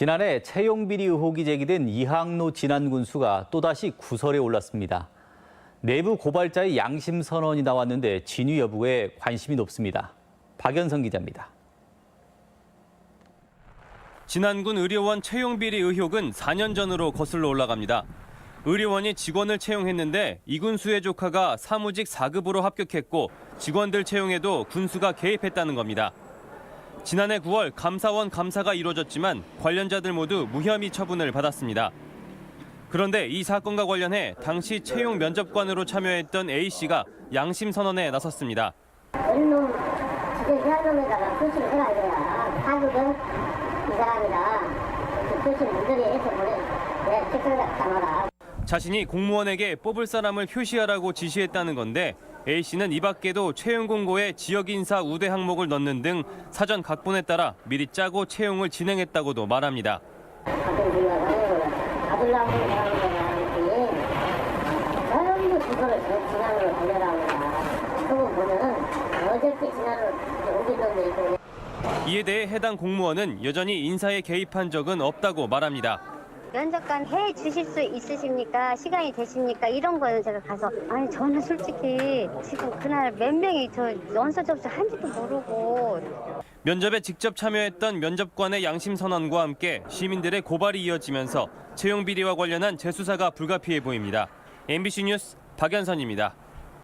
지난해 채용 비리 의혹이 제기된 이항로 진안군수가 또다시 구설에 올랐습니다. 내부 고발자의 양심 선언이 나왔는데 진위 여부에 관심이 높습니다. 박연성 기자입니다. 진안군 의료원 채용 비리 의혹은 4년 전으로 거슬러 올라갑니다. 의료원이 직원을 채용했는데 이군수의 조카가 사무직 4급으로 합격했고 직원들 채용에도 군수가 개입했다는 겁니다. 지난해 9월 감사원 감사가 이루어졌지만 관련자들 모두 무혐의 처분을 받았습니다. 그런데 이 사건과 관련해 당시 채용 면접관으로 참여했던 A 씨가 양심 선언에 나섰습니다. 얼른 지금 해야 놈에다가 표시를 해라 이거야. 한국은 이 사람이다. 그 표시 문제리 해서 보내. 내 책상에다 담아라. 자신이 공무원에게 뽑을 사람을 표시하라고 지시했다는 건데 A 씨는 이 밖에도 채용 공고에 지역 인사 우대 항목을 넣는 등 사전 각본에 따라 미리 짜고 채용을 진행했다고도 말합니다. 이에 대해 해당 공무원은 여전히 인사에 개입한 적은 없다고 말합니다. 면접관 해 주실 수 있으십니까? 시간이 되십니까? 이런 거는 제가 가서 아니 저는 솔직히 지금 그날 몇 명이 저 연서 접수 한지도 모르고 면접에 직접 참여했던 면접관의 양심 선언과 함께 시민들의 고발이 이어지면서 채용 비리와 관련한 재수사가 불가피해 보입니다. MBC 뉴스 박연선입니다.